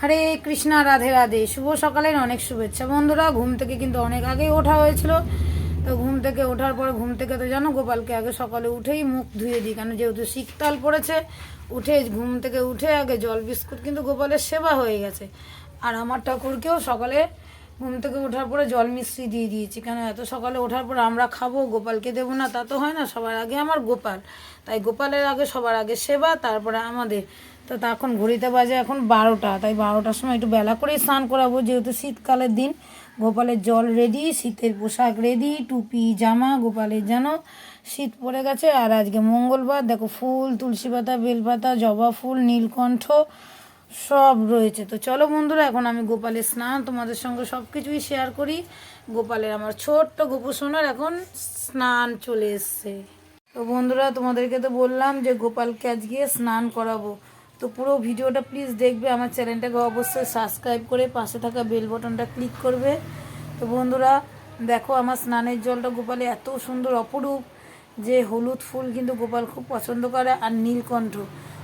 হরে কৃষ্ণা, রাধে রাধে। শুভ সকালের অনেক শুভেচ্ছা। বন্ধুরা, ঘুম থেকে কিন্তু অনেক আগেই ওঠা হয়েছিল। তো ঘুম থেকে ওঠার পর, ঘুম থেকে তো জানো, গোপালকে আগে সকালে উঠেই মুখ ধুয়ে দিই। কেন, যেহেতু শীতকাল পড়েছে, উঠে ঘুম থেকে উঠে আগে জল, বিস্কুট কিন্তু গোপালের সেবা হয়ে গেছে। আর আমার ঠাকুরকেও সকালে ঘুম থেকে ওঠার পরে জল মিশ্রি দিয়ে দিয়েছি। কেন, এত সকালে ওঠার পর আমরা খাব, গোপালকে দেবো না, তা তো হয় না। সবার আগে আমার গোপাল। তাই গোপালের আগে সবার আগে সেবা, তারপরে আমাদের তো তখন ঘড়িতে বাজে এখন বারোটা, তাই বারোটার সময় একটু বেলা করেই স্নান করাবো। যেহেতু শীতকালের দিন, গোপালের জল রেডি শীতের পোশাক রেডি টুপি, জামা, গোপালের যেন শীত পড়ে গেছে। আর আজকে মঙ্গলবার, দেখো ফুল, তুলসী পাতা, বেলপাতা, জবা ফুল, নীলকণ্ঠ সব রয়েছে। তো চলো বন্ধুরা, এখন আমি গোপালের স্নান, তোমাদের সঙ্গে সব কিছুই শেয়ার করি। গোপালের আমার ছোট্ট গোপু সোনার এখন স্নান চলে এসছে। তো বন্ধুরা, তোমাদেরকে তো বললাম যে গোপালকে আজকে স্নান করাবো। তো পুরো ভিডিওটা প্লিজ দেখবে, আমার চ্যানেলটাকে অবশ্যই সাবস্ক্রাইব করে পাশে থাকা বেল বটনটা ক্লিক করবে। তো বন্ধুরা, দেখো আমার স্নানের জলটা গোপালে এত সুন্দর, অপরূপ যে হলুদ ফুল কিন্তু গোপাল খুব পছন্দ করে, আর নীলকণ্ঠ।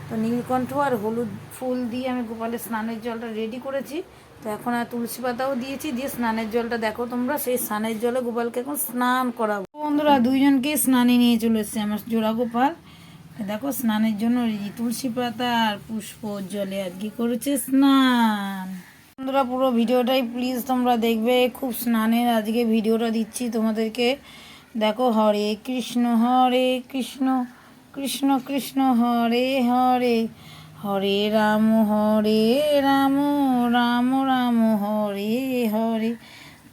তো নীলকণ্ঠ আর হলুদ ফুল দিয়ে আমি গোপালের স্নানের জলটা রেডি করেছি। তো এখন আর তুলসী পাতাও দিয়েছি, দিয়ে স্নানের জলটা দেখো তোমরা, সেই স্নানের জলে গোপালকে এখন স্নান করাবো। বন্ধুরা, দুইজনকে স্নানে নিয়ে চলে এসছে আমার জোড়া গোপাল। দেখো, স্নানের জন্য তুলসী পাতা আর পুষ্প জলে আর কি করেছে স্নান। বন্ধুরা, পুরো ভিডিওটাই প্লিজ তোমরা দেখবে। খুব স্নানের আজকে ভিডিওটা দিচ্ছি তোমাদেরকে। দেখো, হরে কৃষ্ণ হরে কৃষ্ণ কৃষ্ণ কৃষ্ণ, হরে হরে হরে রাম হরে রাম রাম রাম, হরে হরে।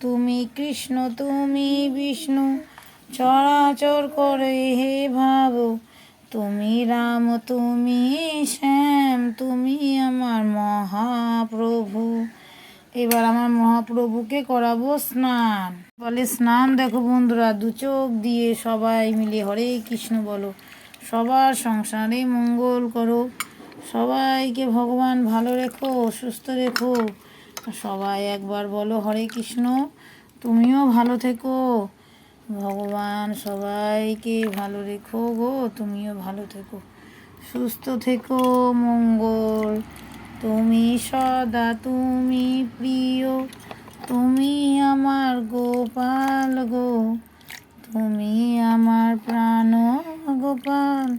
তুমি কৃষ্ণ, তুমি বিষ্ণু চরাচর করে হে ভাবো তুমি রাম, তুমি শ্যাম, তুমি আমার মহাপ্রভু। এবার আমার মহাপ্রভুকে করাবো স্নান। বলে, স্নান দেখো বন্ধুরা, দু চোখ দিয়ে সবাই মিলে হরে কৃষ্ণ বলো। সবার সংসারে মঙ্গল করো। সবাইকে ভগবান ভালো রেখো, সুস্থ রেখো। সবাই একবার বলো, হরে কৃষ্ণ, তুমিও ভালো থেকো। ভগবান সবাইকে ভালো রেখো গো, তুমিও ভালো থেকো। সুস্থ থেকো, মঙ্গল। তুমি সদা তুমি প্রিয়, তুমি আমার গোপাল গো। তুমি আমার প্রাণ গোপাল।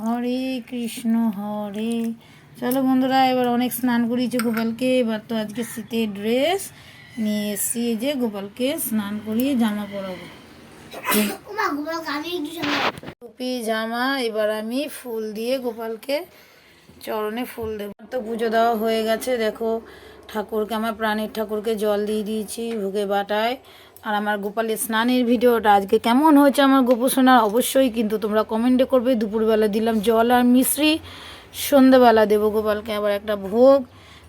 হরে কৃষ্ণ, হরে। চলো বন্ধুরা, এবার অনেক স্নান করিয়েছে গোপালকে। এবার তো আজকে শীতের ড্রেস নিয়ে এসছি যে গোপালকে স্নান করিয়ে জামা পরাবো। টুপি, জামা, এবার আমি ফুল দিয়ে গোপালকে চরণে ফুল দেবো। তো পুজো দেওয়া হয়ে গেছে, দেখো, ঠাকুরকে, আমার প্রাণের ঠাকুরকে জল দিয়ে দিয়েছি ভোগে বাটায়। আর আমার গোপালের স্নানের ভিডিওটা আজকে কেমন হয়েছে আমার গোপোষণার অবশ্যই কিন্তু তোমরা কমেন্টে করবে। দুপুরবেলা দিলাম জল আর মিশ্রি সন্ধেবেলা দেবো গোপালকে আবার একটা ভোগ।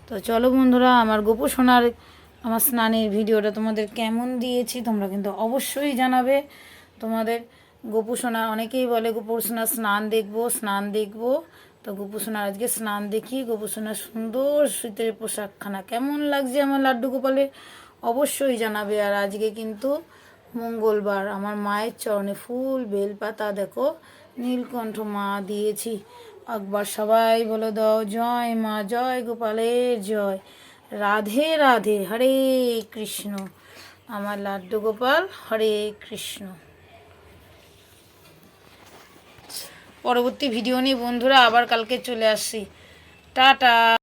তো চলো বন্ধুরা, আমার গোপোষণার আমার স্নানের ভিডিওটা তোমাদের কেমন দিয়েছি, তোমরা কিন্তু অবশ্যই জানাবে। তোমাদের গোপুসোনা অনেকেই বলে গোপুসোনা স্নান দেখব স্নান দেখব। তো গোপুসোনার আজকে স্নান দেখি। গোপুসোনার সুন্দর শীতের পোশাকখানা, কেমন লাগছে আমার লাড্ডু গোপালে অবশ্যই জানাবে। আর আজকে কিন্তু মঙ্গলবার, আমার মায়ের চরণে ফুল, বেলপাতা, দেখো, নীলকণ্ঠ মা দিয়েছি। একবার সবাই বলে দাও, জয় মা, জয় গোপালের জয়। রাধে রাধে, হরে কৃষ্ণ। আমার লাড্ডু গোপাল, হরে কৃষ্ণ। পরবর্তী ভিডিও নিয়ে বন্ধুরা আবার কালকে চলে আসি টাটা।